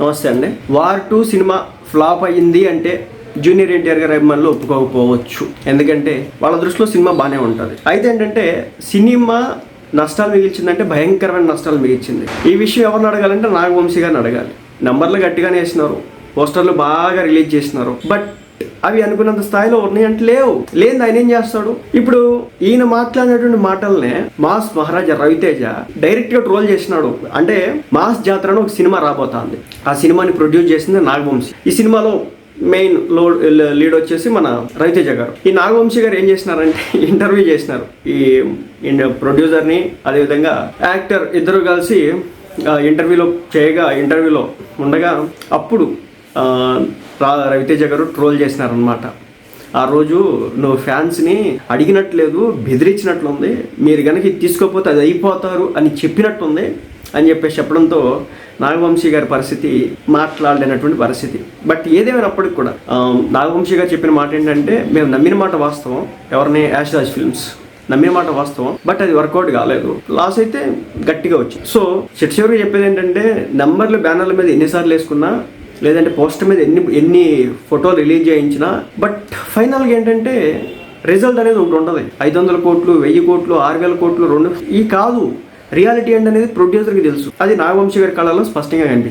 నమస్తే అండి. War two cinema flop అయ్యింది అంటే జూనియర్ ఎన్టీఆర్ గారు అభిమానులు ఒప్పుకోకపోవచ్చు. ఎందుకంటే వాళ్ళ దృష్టిలో సినిమా బాగానే ఉంటుంది. అయితే ఏంటంటే సినిమా నష్టాలు మిగిల్చిందంటే భయంకరమైన నష్టాలు మిగిల్చింది. ఈ విషయం ఎవరిని అడగాలంటే నాగవంశీ గారిని అడగాలి. నంబర్లు గట్టిగానే వేసినారు. పోస్టర్లు బాగా రిలీజ్ చేసినారు. బట్ అవి అనుకున్నంత స్థాయిలో ఉన్నాయంటే లేవు. లేదు ఆయన ఏం చేస్తాడు? ఇప్పుడు ఈయన మాట్లాడినటువంటి మాటల్నే మాస్ మహారాజా రవితేజ డైరెక్ట్గా ట్రోల్ చేసినాడు. అంటే మాస్ జాతర ఒక సినిమా రాబోతోంది. ఆ సినిమాని ప్రొడ్యూస్ చేసింది నాగవంశి. ఈ సినిమాలో మెయిన్లో లీడ్ వచ్చేసి మన రవితేజ గారు. ఈ నాగవంశీ గారు ఏం చేసినారంటే ఇంటర్వ్యూ చేసినారు. ఈ ప్రొడ్యూసర్ని అదేవిధంగా యాక్టర్ ఇద్దరు కలిసి ఇంటర్వ్యూలో చేయగా ఇంటర్వ్యూలో ఉండగా అప్పుడు రవితేజ గారు ట్రోల్ చేసినారనమాట ఆ రోజు నువ్వు ఫ్యాన్స్ని అడిగినట్లేదు బెదిరించినట్లుంది మీరు కనుక ఇది తీసుకోకపోతే అది అయిపోతారు అని చెప్పినట్టుంది అని చెప్పేసి చెప్పడంతో నాగవంశీ గారి పరిస్థితి మాట్లాడలేనటువంటి పరిస్థితి. బట్ ఏదేమైనప్పటికి కూడా నాగవంశీ గారు చెప్పిన మాట ఏంటంటే మేము నమ్మిన మాట వాస్తవం ఎవరిని యాష్రాజ్ ఫిల్మ్స్ నమ్మిన మాట వాస్తవం బట్ అది వర్కౌట్ కాలేదు. లాస్ అయితే గట్టిగా వచ్చింది. సో చిట్చివరికి చెప్పేది ఏంటంటే నంబర్లు బ్యానర్ల మీద ఎన్నిసార్లు వేసుకున్నా లేదంటే పోస్టర్ మీద ఎన్ని ఎన్ని ఫోటోలు రిలీజ్ చేయించినా బట్ ఫైనల్గా ఏంటంటే రిజల్ట్ అనేది ఒకటి ఉండదు ఐదు వందల కోట్లు వెయ్యి కోట్లు ఆరు వేల కోట్లు రెండు ఈ కాదు. రియాలిటీ ఏంటనేది ప్రొడ్యూసర్కి తెలుసు. అది నాగవంశీ గారి కళలో స్పష్టంగా కనిపించింది